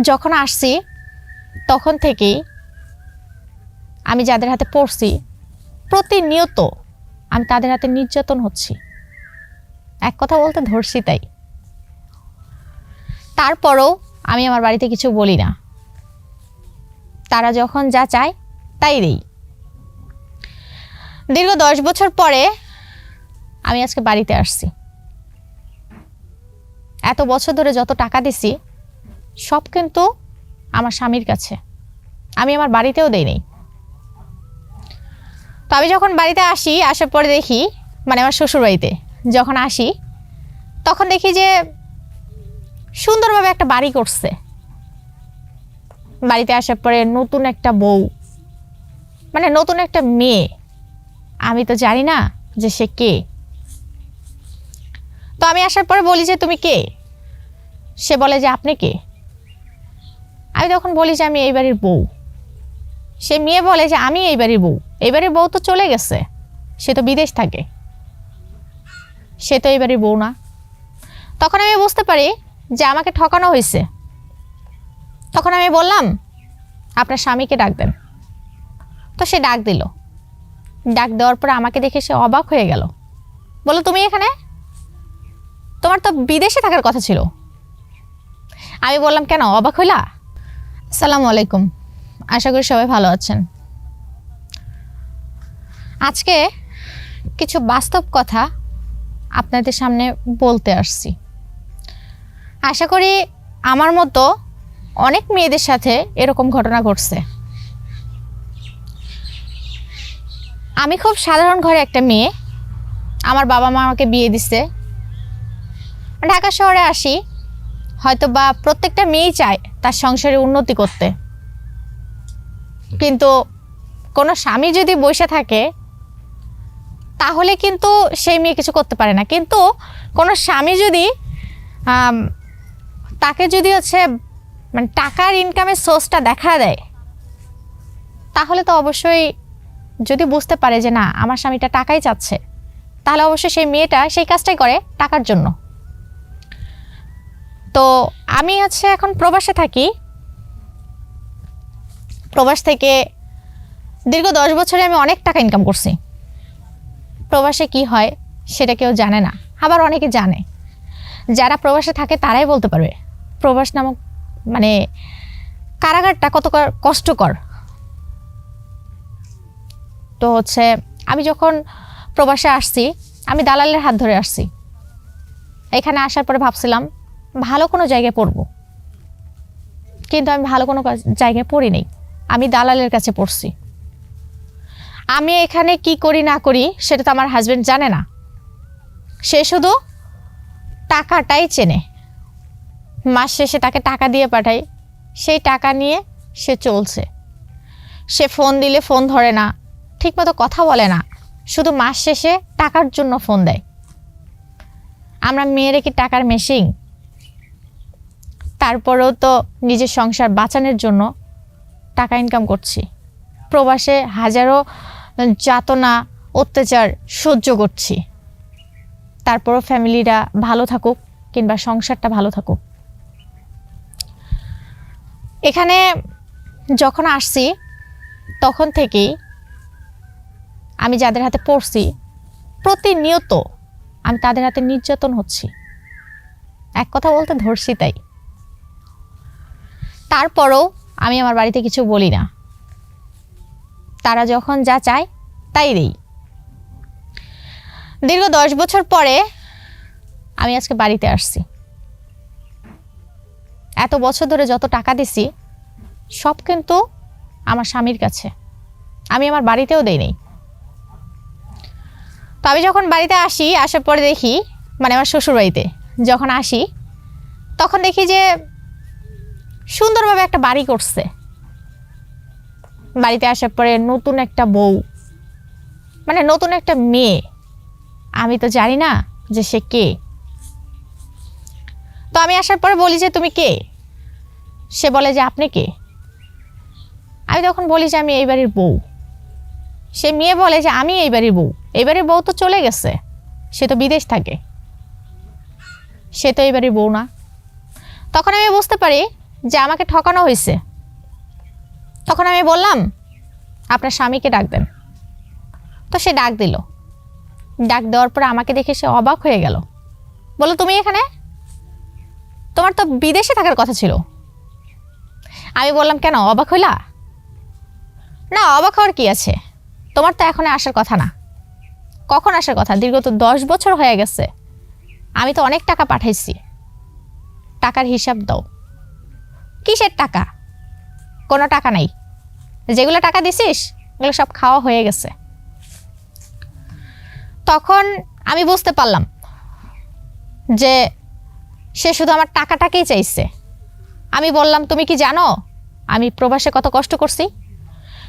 যখন আসছি, তখন থেকেই আমি যাদের হাতে পড়ছি, প্রতিনিয়ত আমি তাদের হাতে নির্যাতন হচ্ছি। এক কথা বলতে ধরছি তাই। তারপরও আমি আমার বাড়িতে কিছু বলি না। তারা যখন যা চায়, তাই দেই। দীর্ঘ দশ বছর পরে আমি আজকে বাড়িতে আসছি। এত বছর ধরে যত টাকা দিছি সব কিন্তু আমার স্বামীর কাছে। আমি আমার বাড়িতেও দেই নেই তো আমি যখন বাড়িতে আসি, আসার পরে দেখি মানে আমার শ্বশুর বাড়িতে যখন আসি, তখন দেখি যে সুন্দরভাবে একটা বাড়ি করছে। বাড়িতে আসার পরে নতুন একটা বউ মানে নতুন একটা মেয়ে। আমি তো জানি না যে সে কে। তো আমি আসার পরে বলি যে, তুমি কে? সে বলে যে, আপনি কে? আমি তখন বলি যে আমি এই বাড়ির বউ। সে মেয়ে বলে যে আমি এই বাড়ির বউ। এই বাড়ির বউ তো চলে গেছে। সে তো বিদেশ থাকে। সে তো এই বাড়ির বউ না। তখন আমি বুঝতে পারি যে আমাকে ঠকানো হয়েছে। তখন আমি বললাম, আপনার স্বামীকে ডাক দেন। তো সে ডাক দিল। ডাক দেওয়ার পরে আমাকে দেখে সে অবাক হয়ে গেল। বলো তুমি এখানে? তোমার তো বিদেশে থাকার কথা ছিল। আমি বললাম, কেন? অবাক হইলা? আসসালামু আলাইকুম। আশা করি সবাই ভালো আছেন। আজকে কিছু বাস্তব কথা আপনাদের সামনে বলতে আসছি। আশা করি আমার মতো অনেক মেয়েদের সাথে এরকম ঘটনা ঘটছে। আমি খুব সাধারণ ঘরে একটা মেয়ে। আমার বাবা মা আমাকে বিয়ে দিছে। ঢাকা শহরে আসি হয়তো বা প্রত্যেকটা মেয়েই চায় তার সংসারে উন্নতি করতে। কিন্তু কোনো স্বামী যদি বসে থাকে, তাহলে কিন্তু সেই মেয়ে কিছু করতে পারে না। কিন্তু কোনো স্বামী যদি তাকে যদি হচ্ছে মানে টাকার ইনকামের সোর্সটা দেখা দেয়, তাহলে তো অবশ্যই যদি বুঝতে পারে যে না, আমার স্বামীটা টাকাই চাচ্ছে, তাহলে অবশ্যই সেই মেয়েটা সেই কাজটাই করে টাকার জন্য। তো আমি হচ্ছে এখন প্রবাসে থাকি। প্রবাস থেকে দীর্ঘ দশ বছরে আমি অনেক টাকা ইনকাম করছি। প্রবাসে কি হয় সেটা কেউ জানে না, আবার অনেকে জানে। যারা প্রবাসে থাকে তারাই বলতে পারবে। প্রবাস নামক মানে কারাগারটা কত কর- কষ্টকর। তো হচ্ছে আমি যখন প্রবাসে আসছি, আমি দালালের হাত ধরে আসছি। এখানে আসার পরে ভাবছিলাম ভালো কোনো জায়গায় পড়ব। কিন্তু আমি ভালো কোনো জায়গায় পড়ি নেই। আমি দালালের কাছে পড়ছি। আমি এখানে কি করি না করি সেটা তো আমার হাজব্যান্ড জানে না। সে শুধু টাকাটাই চেনে। মাস শেষে তাকে টাকা দিয়ে পাঠাই। সেই টাকা নিয়ে সে চলছে। সে ফোন দিলে ফোন ধরে না। ঠিকমতো কথা বলে না। শুধু মাস শেষে টাকার জন্য ফোন দেয়। আমরা মেয়েরা কি টাকার মেশিং তারপরেও তো নিজের সংসার বাঁচানোর জন্য টাকা ইনকাম করছি। প্রবাসে হাজারো যাতনা, অত্যাচার সহ্য করছি। তারপরও ফ্যামিলিরা ভালো থাকুক কিংবা সংসারটা ভালো থাকুক। এখানে যখন আসছি, তখন থেকেই আমি যাদের হাতে পড়ছি, প্রতিনিয়ত আমি তাদের হাতে নির্যাতন হচ্ছি। এক কথা বলতে ধরছি তাই। তারপরও আমি আমার বাড়িতে কিছু বলি না। তারা যখন যা চায়, তাই দেই। দীর্ঘ দশ বছর পরে আমি আজকে বাড়িতে আসছি। এত বছর ধরে যত টাকা দিছি, সব কিন্তু আমার স্বামীর কাছে। আমি আমার বাড়িতেও দেই নেই। তো আমি যখন বাড়িতে আসি, আসার পরে দেখি মানে আমার শ্বশুর বাড়িতে যখন আসি, তখন দেখি যে সুন্দরভাবে একটা বাড়ি করছে। বাড়িতে আসার পরে নতুন একটা বউ মানে নতুন একটা মেয়ে। আমি তো জানি না যে সে কে। তো আমি আসার পরে বলি যে, তুমি কে? সে বলে যে, আপনি কে? আমি তখন বলি যে, আমি এই বাড়ির বউ। সে মেয়ে বলে যে, আমি এই বাড়ির বউ। এই বাড়ির বউ তো চলে গেছে। সে তো বিদেশ থাকে। সে তো এই বাড়ির বউ না। তখন আমি বুঝতে পারি যে আমাকে ঠকানো হয়েছে। তখন আমি বললাম, আপনার স্বামীকে ডাক দেন। তো সে ডাক দিল। ডাক দেওয়ার পরে আমাকে দেখে সে অবাক হয়ে গেল। বলো তুমি এখানে? তোমার তো বিদেশে থাকার কথা ছিল। আমি বললাম, কেন, অবাক হইলা? না, অবাক হওয়ার কি আছে? তোমার তো এখন আসার কথা না। কখন আসার কথা? দীর্ঘ তো দশ বছর হয়ে গেছে। আমি তো অনেক টাকা পাঠাইছি। টাকার হিসাব দাও। কিসের টাকা? কোনো টাকা নাই। যেগুলো টাকা দিছিস, ওগুলো সব খাওয়া হয়ে গেছে। তখন আমি বুঝতে পারলাম যে সে শুধু আমার টাকাটাকেই চাইছে। আমি বললাম, তুমি কি জানো, আমি প্রবাসে কত কষ্ট করছি?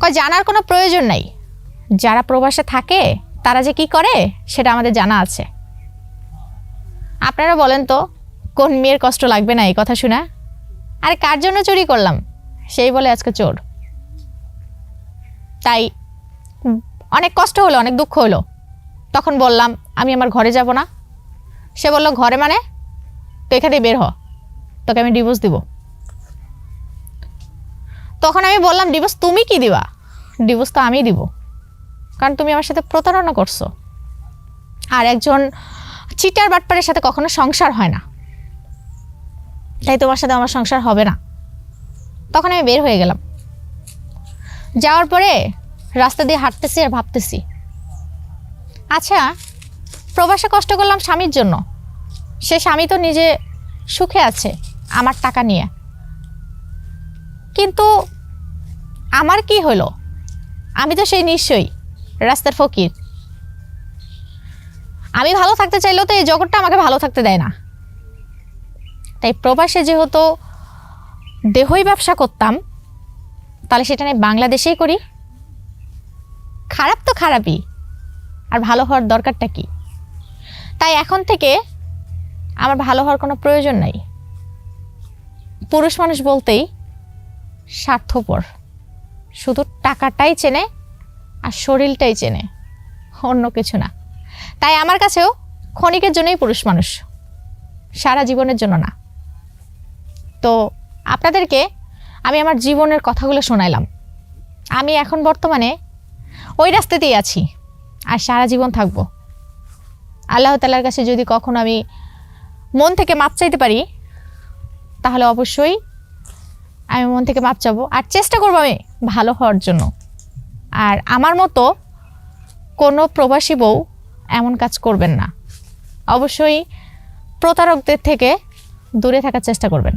কয়, জানার কোনো প্রয়োজন নাই। যারা প্রবাসে থাকে, তারা যে কি করে, সেটা আমাদের জানা আছে। আপনারা বলেন তো, কোন মেয়ের কষ্ট লাগবে না এই কথা শোনা? আরে কার জন্য চুরি করলাম? সেই বলে আজকে চোর। তাই অনেক কষ্ট হলো, অনেক দুঃখ হলো। তখন বললাম, আমি আমার ঘরে যাব না। সে বলল, ঘরে মানে? তো এখান বের হ। তোকে আমি ডিভোর্স দিব। তখন আমি বললাম ডিভোর্স তুমি কি দিবা? ডিভোর্স তো আমিই দিব। কারণ তুমি আমার সাথে প্রতারণা করছ। আর একজন চিটার বাটপারের সাথে কখনো সংসার হয় না। তাই তোমার সাথে আমার সংসার হবে না। তখন আমি বের হয়ে গেলাম। যাওয়ার পরে রাস্তা দিয়ে হাঁটতেছি আর ভাবতেছি আচ্ছা প্রবাসে কষ্ট করলাম স্বামীর জন্য। সে স্বামী তো নিজে সুখে আছে আমার টাকা নিয়ে। কিন্তু আমার কি হলো? আমি তো সেই নিশ্চয়ই রাস্তার ফকির। আমি ভালো থাকতে চাইলেও তো এই জগৎটা আমাকে ভালো থাকতে দেয় না। তাই প্রবাসে যেহেতু দেহই ব্যবসা করতাম, তাহলে সেটা নিয়ে বাংলাদেশেই করি। খারাপ তো খারাপই, আর ভালো হওয়ার দরকারটা কি? তাই এখন থেকে আমার ভালো হওয়ার কোনো প্রয়োজন নাই। পুরুষ মানুষ বলতেই স্বার্থপর, শুধু টাকাটাই চেনে আর শরীরটাই চেনে, অন্য কিছু না। তাই আমার কাছেও ক্ষণিকের জন্যই পুরুষ মানুষ, সারা জীবনের জন্য না। তো আপনাদেরকে আমি আমার জীবনের কথাগুলো শোনাইলাম। আমি এখন বর্তমানে ওই রাস্তাতেই আছি আর সারা জীবন থাকব। আল্লাহ তালার কাছে যদি কখনো আমি মন থেকে মাপ চাইতে পারি, তাহলে অবশ্যই আমি মন থেকে মাপ চাবো আর চেষ্টা করব আমি ভালো হওয়ার জন্য। আর আমার মতো কোনো প্রবাসী বউ এমন কাজ করবেন না। অবশ্যই প্রতারকদের থেকে দূরে থাকার চেষ্টা করবেন।